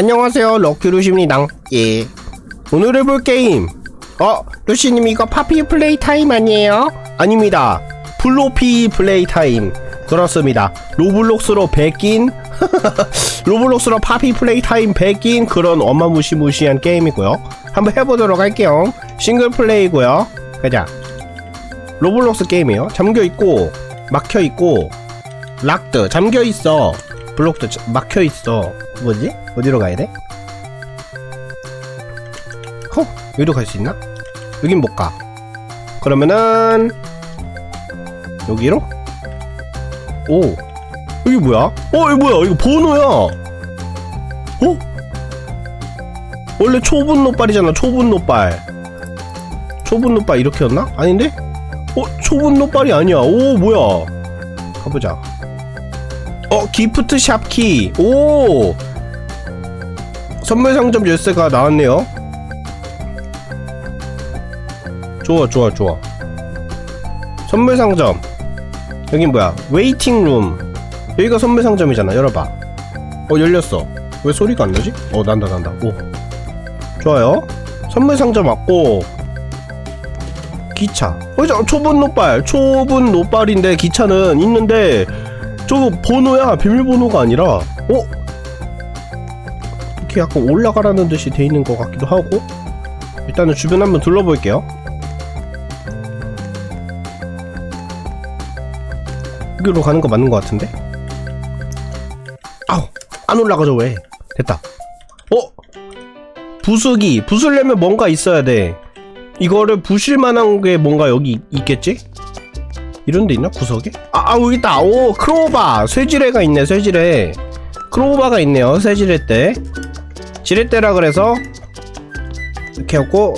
안녕하세요 럭키루시입니다. 예. 오늘 해볼 게임. 어 루시님 이거 파피 플레이 타임 아니에요? 아닙니다. 플로피 플레이 타임. 그렇습니다. 로블록스로 베낀 로블록스로 파피 플레이 타임 베낀 그런 어마무시무시한 게임이고요. 한번 해보도록 할게요. 싱글 플레이고요. 가자. 로블록스 게임이에요. 잠겨있고 막혀있고 락드. 잠겨있어 블록도 자- 막혀 있어 뭐지? 어디로 가야 돼? 허? 여기로 갈 수 있나? 여긴 못 가 그러면은 여기로? 오 여기 뭐야? 어 이거 뭐야 이거 번호야 어? 원래 초분 노빨이잖아 초분 노빨 초분 노빨 이렇게였나? 아닌데? 어 초분 노빨이 아니야 오 뭐야 가보자 어 기프트 샵키. 오! 선물 상점 열쇠가 나왔네요. 좋아 좋아 좋아. 선물 상점. 여긴 뭐야? 웨이팅 룸. 여기가 선물 상점이잖아. 열어봐. 어 열렸어. 왜 소리가 안 나지? 어 난다 난다. 오. 좋아요. 선물 상점 왔고. 기차. 어저 초분 노빨 초분 노빨인데 기차는 있는데 저거 번호야 비밀번호가 아니라 어? 이렇게 약간 올라가라는 듯이 돼 있는 것 같기도 하고 일단은 주변 한번 둘러볼게요 여기로 가는 거 맞는 것 같은데? 아우 안 올라가죠 왜 됐다 어? 부수기 부수려면 뭔가 있어야 돼 이거를 부실 만한 게 뭔가 여기 있겠지? 이런 데 있나? 구석에? 아, 아 여기 있다. 오, 크로바. 쇠지뢰가 있네, 쇠지뢰. 크로바가 있네요, 쇠지뢰대. 지뢰대라 그래서 이렇게 하고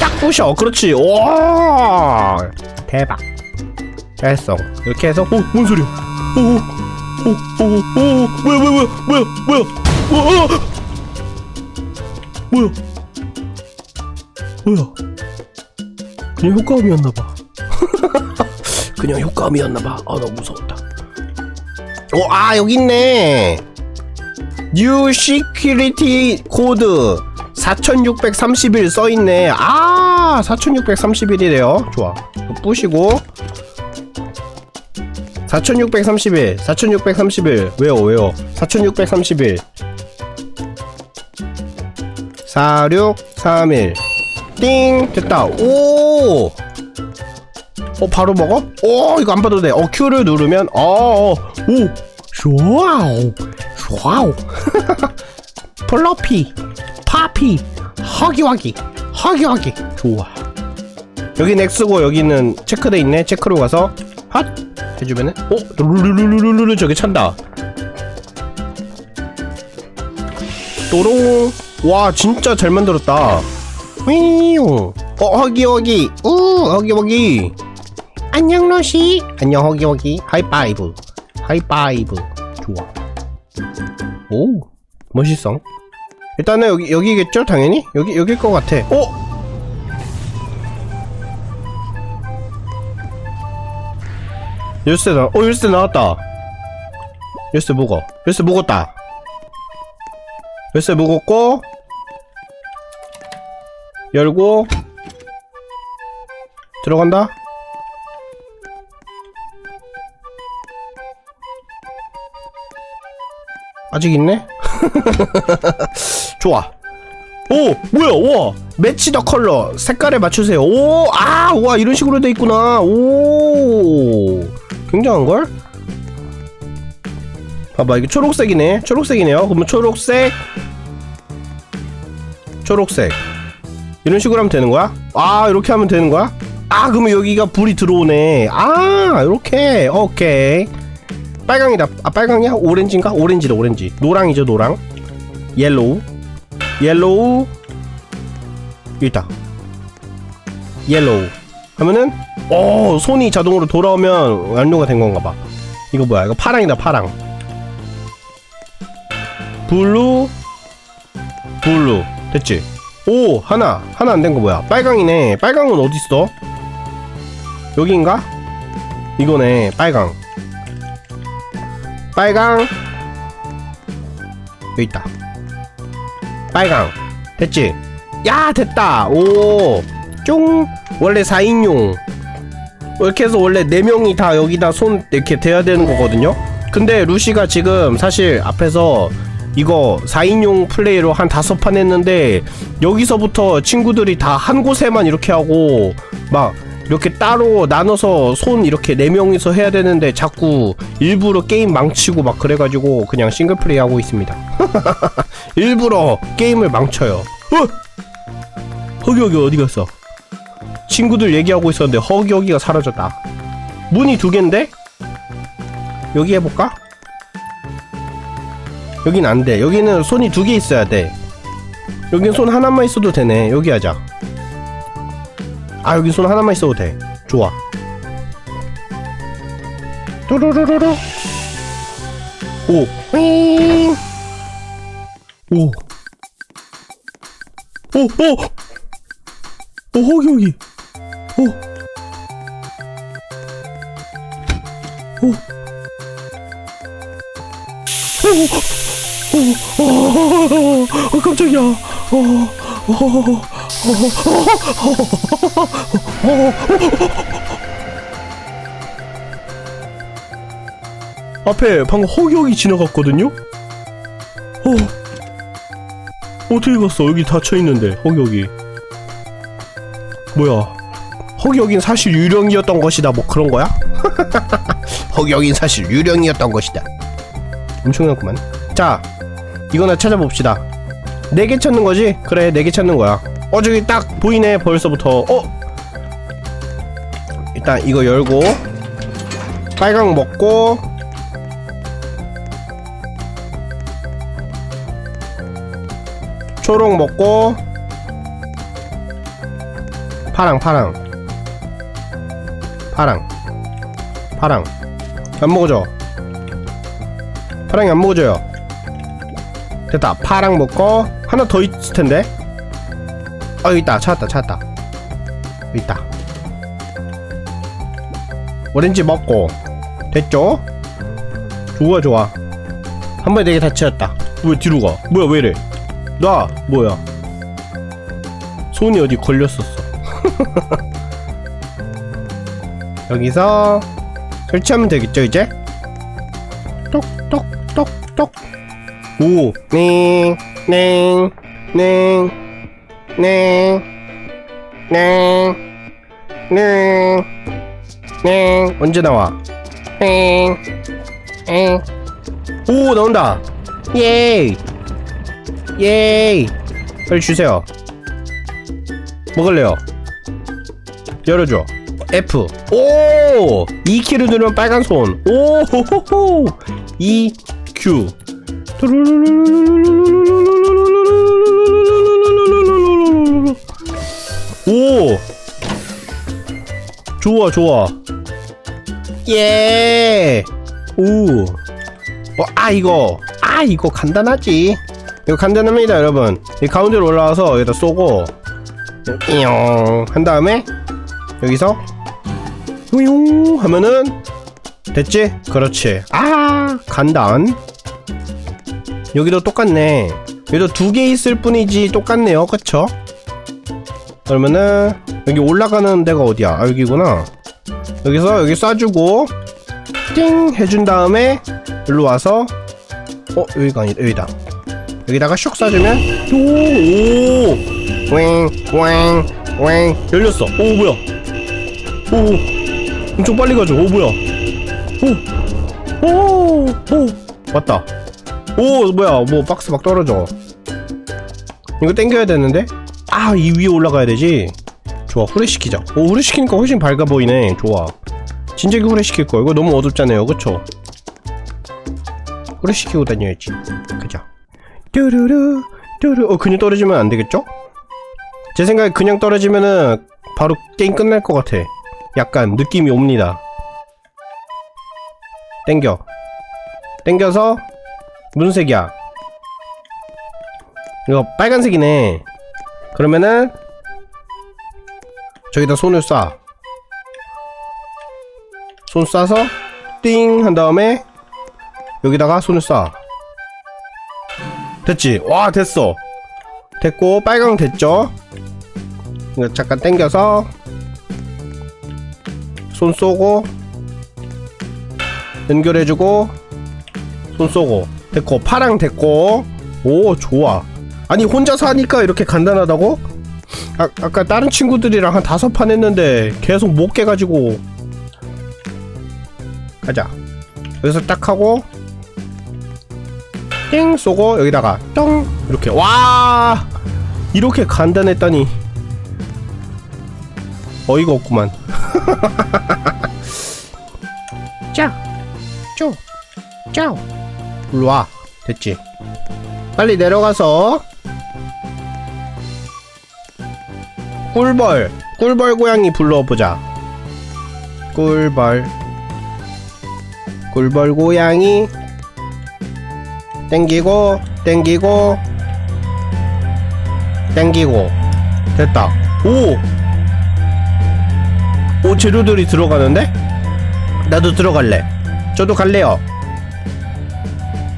딱 부셔. 그렇지. 와! 대박. 됐어. 이렇게 해서 오, 뭔 소리야? 오, 오, 오, 오, 오, 뭐야, 뭐야, 뭐야, 뭐야, 뭐야, 뭐야, 뭐야, 뭐야? 그냥 효과음이었나봐. 그냥 효과음이었나봐. 아, 너무 무서웠다. 오, 아, 여기 있네. 뉴 시큐리티 코드 4631 써있네. 아, 4631이래요. 좋아. 부시고. 4631, 4631. 왜요, 왜요? 4631. 4631. 띵! 됐다. 오! 어 바로 먹어? 오 이거 안 봐도 돼. 어 Q를 누르면 어, 어. 오 좋아오. 좋아오. 플러피 파피 허기와기 허기와기. 좋아. 여기 넥스고 여기는 체크돼 있네. 체크로 가서 핫! 해주면은 어 룰루루루루루 저기 찬다. 또롱. 와 진짜 잘 만들었다. 휘용 어 허기허기. 우 허기허기 안녕 로시. 안녕 허기 허기. 하이파이브. 하이파이브. 좋아. 오 멋있어. 일단은 여기 여기겠죠 당연히? 여기 여길 것 같아. 어 열쇠 나, 어 열쇠 나왔다. 열쇠 먹어 열쇠 먹었다. 열쇠 먹었고 열고 들어간다 아직 있네? 좋아. 오 뭐야 와. 매치 더 컬러. 색깔에 맞추세요. 오 아 와 이런 식으로 돼 있구나. 오. 굉장한걸? 봐봐 이게 초록색이네. 초록색이네요. 그러면 초록색. 초록색. 이런 식으로 하면 되는 거야? 아 이렇게 하면 되는 거야? 아 그러면 여기가 불이 들어오네. 아 이렇게. 오케이 빨강이다. 아 빨강이야? 오렌지인가? 오렌지다 오렌지. 노랑이죠 노랑. 옐로우. 옐로우. 있다. 옐로우. 하면은 어 손이 자동으로 돌아오면 완료가 된 건가 봐. 이거 뭐야? 이거 파랑이다 파랑. 블루. 블루. 됐지? 오 하나. 하나 안 된 거 뭐야? 빨강이네. 빨강은 어딨어? 여기인가? 이거네 빨강 빨강. 여기 있다. 빨강. 됐지? 야 됐다. 오쫑. 원래 4인용. 이렇게 해서 원래 4명이 다 여기다 손 이렇게 대야 되는 거거든요? 근데 루시가 지금 사실 앞에서 이거 4인용 플레이로 한 다섯 판 했는데 여기서부터 친구들이 다 한 곳에만 이렇게 하고 막 이렇게 따로 나눠서 손 이렇게 4명이서 해야 되는데 자꾸 일부러 게임 망치고 막 그래가지고 그냥 싱글 플레이 하고 있습니다 일부러 게임을 망쳐요 어? 허기 허기 어디 갔어 친구들 얘기하고 있었는데 허기 허기가 사라졌다 문이 두 개인데? 여기 해볼까? 여긴 안 돼. 여기는 손이 두 개 있어야 돼. 여긴 손 하나만 있어도 되네. 여기 하자. 아, 여기 손 하나만 있어도 돼. 좋아. 뚜루루루루. 오. 윙. 오. 오, 오. 오, 여기, 여기. 오. 오. 오, 오, 어, 깜짝이야. 어, 어, 어, 앞에 방금 허기허기 지나갔거든요? 어, 어떻게 갔어? 여기 닫혀있는데, 허기허기. 뭐야. 허기허기는 사실 유령이었던 것이다, 뭐 그런 거야? 허기허기는 사실 유령이었던 것이다. 엄청났구만. 자, 이거나 찾아봅시다. 네 개 찾는 거지? 그래, 네 개 찾는 거야. 어, 저기 딱 보이네, 벌써부터. 어? 일단 이거 열고, 빨강 먹고, 초록 먹고, 파랑, 파랑. 파랑. 파랑. 안 먹어줘. 파랑이 안 먹어줘요. 됐다. 파랑 먹고 하나 더 있을 텐데. 아 여기 있다. 찾았다. 찾았다. 여기 있다. 오렌지 먹고 됐죠? 좋아 좋아. 한 번에 네개다 채웠다. 왜 뒤로 가? 뭐야 왜 이래? 나 뭐야? 손이 어디 걸렸었어. 여기서 설치하면 되겠죠 이제? 똑똑똑똑 오, 네, 네, 네, 네, 네, 네, 네, 언제 나와? 네, 네, 오, 나온다! 예이! 예이! 빨리 주세요. 먹을래요? 열어줘. F. 오! 2키를 누르면 빨간 손. 오! 호호호! 2, Q. 오! 좋아, 좋아. 예! 오! 어, 아, 이거. 아, 이거 간단하지. 이거 간단합니다, 여러분. 이 가운데로 올라와서 여기다 쏘고, 띠용! 한 다음에, 여기서, 우용! 하면은, 됐지? 그렇지. 아, 간단. 여기도 똑같네. 여기도 두 개 있을 뿐이지 똑같네요. 그쵸? 그러면은 여기 올라가는 데가 어디야? 아 여기구나. 여기서 여기 쏴주고 띵 해준 다음에 일로 와서 어 여기가 아니다 여기다. 여기다가 슉 쏴주면 오오왱왱왱 열렸어. 오 뭐야? 오 엄청 빨리 가죠. 오 뭐야? 오오오 왔다. 오 뭐야 뭐 박스 막 떨어져 이거 땡겨야 되는데 아 이 위에 올라가야 되지? 좋아 후레시키자. 오 후레시키니까 훨씬 밝아 보이네. 좋아. 진작에 후레시킬 걸 이거 너무 어둡잖아요. 그쵸? 후레시키고 다녀야지. 그죠 뚜루루 뚜루. 어 그냥 떨어지면 안 되겠죠? 제 생각에 그냥 떨어지면은 바로 게임 끝날 것 같아. 약간 느낌이 옵니다. 땡겨. 땡겨서 무슨 색이야? 이거 빨간색이네. 그러면은 저기다 손을 쏴. 손 쏴서 띵 한 다음에 여기다가 손을 쏴. 됐지? 와 됐어. 됐고 빨강 됐죠 이거 잠깐 당겨서 손 쏘고 연결해주고 손 쏘고 됐고 파랑 됐고 오 좋아 아니 혼자서 하니까 이렇게 간단하다고? 아, 아까 다른 친구들이랑 한 다섯 판 했는데 계속 못 깨가지고. 가자. 여기서 딱 하고. 띵 쏘고 여기다가 똥 이렇게. 와! 이렇게 간단했다니. 어이가 없구만. 짜쪼쪼 일로와. 됐지? 빨리 내려가서 꿀벌. 꿀벌 고양이 불러보자. 꿀벌. 꿀벌 고양이. 땡기고 땡기고. 땡기고. 됐다. 오! 오 재료들이 들어가는데? 나도 들어갈래. 저도 갈래요.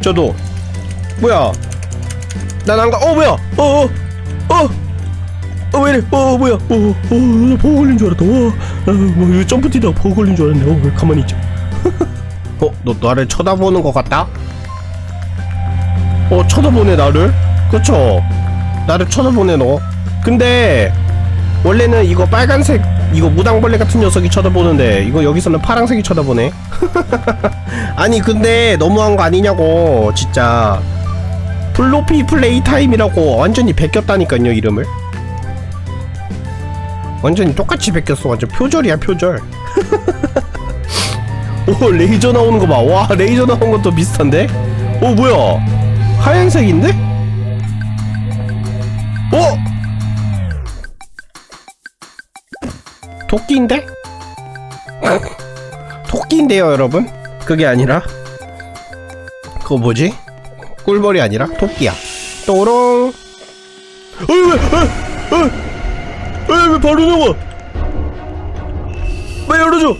저도. 뭐야? 난 안가. 어 뭐야? 어어어! 어, 어, 왜 이래? 어 뭐야? 어어나 버거 걸린 줄 알았다. 와뭐 이거 점프 뛰다가 버거 걸린 줄 알았네. 어 왜 가만히 있지? 어 너 나를 쳐다보는 것 같다? 어 쳐다보네 나를? 그쵸? 나를 쳐다보네 너. 근데 원래는 이거 빨간색 이거 무당벌레 같은 녀석이 쳐다보는데 이거 여기서는 파랑색이 쳐다보네. 아니 근데 너무한 거 아니냐고 진짜. 플로피 플레이 타임이라고 완전히 베꼈다니까요 이름을 완전히 똑같이 베꼈어. 완전 표절이야 표절. 오 레이저 나오는 거 봐 와 레이저 나온 것도 비슷한데? 오 뭐야? 하얀색인데? 어? 토끼인데? 토끼인데요 여러분? 그게 아니라? 그거 뭐지? 꿀벌이 아니라 토끼야. 또롱! 어이 왜왜 왜 바로 나와 왜 열어줘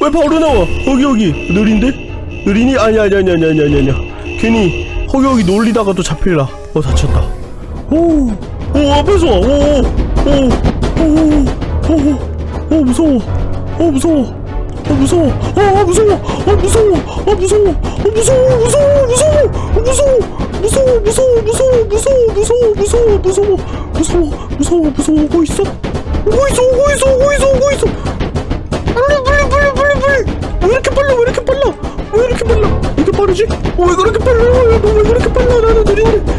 왜 바로 나와 여기 여기 느린데 느리니 아니 아니 아니 아니 아니 아니 아니 괜히 허기 허기 놀리다가 또 잡힐라 어 다쳤다 오오 앞에서 와오오오오오 오 무서워 어 무서워 어 무서워 어 무서워 어 무서워 어 무서워 어 무서워 무서워 무서워 어 무서워 무서워 무서워 무서워 무서워 무서워 무서워 무서워 무서워 무서워 무서워 오고 있어 오고 있어 오고 있어 오고 있어 오고 있어. 빨리 빨리 빨리 빨리 빨리 왜 이렇게 빨라 왜 이렇게 빨라? 왜 이렇게 빨라? 이렇게 빠르지? 어왜 그렇게 빨라? 너왜 그렇게 빨라? 나는 느린데.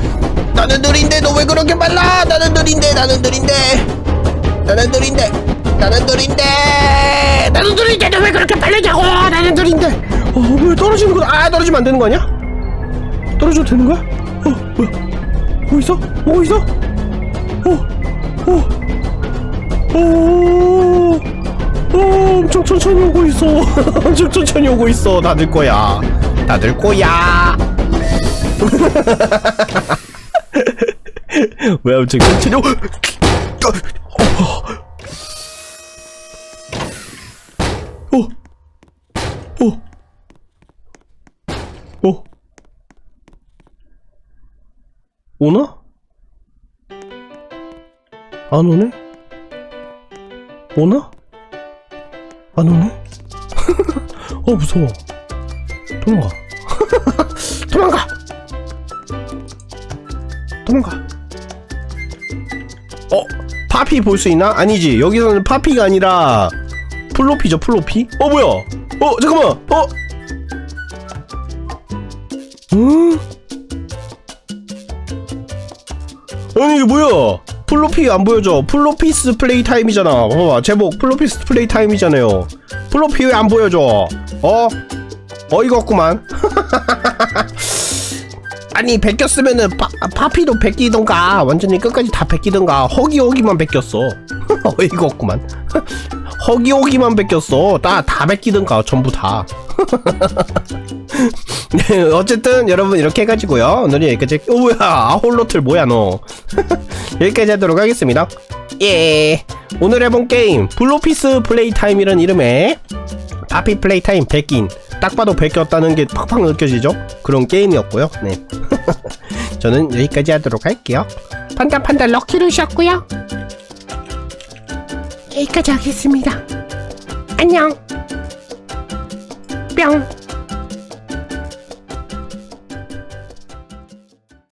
나는 느린데 너 왜 그렇게 빨라? 나는 느린데 나는 느린데. 나는 느린데 나는 느린데. 나는 느린데 너 왜 그렇게 빠르냐고? 나는 느린데. 어왜 떨어지는 거야? 아 떨어지면 안 되는 거 아니야? 떨어져도 되는 거야? 어 뭐야? 오고 있어? 오고 있어? 오오 오 오, 엄청 천천히 오고 있어 엄청 천천히 오고 있어 다들 거야 다들 거야 왜 엄청 천천히 오 어. 어. 어. 오나? 안 오네? 오나? 안 오네? 어 무서워 도망가 도망가 도망가 어? 파피 볼 수 있나? 아니지 여기서는 파피가 아니라 플로피죠 플로피? 어 뭐야 어 잠깐만 어? 응? 아니 이게 뭐야 플로피 안 보여줘. 플로피스 플레이 타임이잖아. 봐봐. 제목. 플로피스 플레이 타임이잖아요. 플로피 왜 안 보여줘? 어? 어이가 없구만. 아니 베꼈으면은 파, 파피도 베끼던가. 완전히 끝까지 다 베끼던가. 허기허기만 베꼈어. 어이가 없구만. 허기허기만 베꼈어. 다, 다 베끼던가. 전부 다 네, 어쨌든 여러분 이렇게 해가지고요. 오늘은 여기까지. 어 뭐야. 아홀로틀 뭐야 너. 여기까지 하도록 하겠습니다. 예. 오늘 해본 게임 블로피스 플레이 타임이라는 이름의 파피 플레이 타임 베낀 딱 봐도 베꼈다는 게 팍팍 느껴지죠? 그런 게임이었고요. 네. 저는 여기까지 하도록 할게요. 판다 판다 럭키루셨고요. 여기까지 하겠습니다. 안녕. 뿅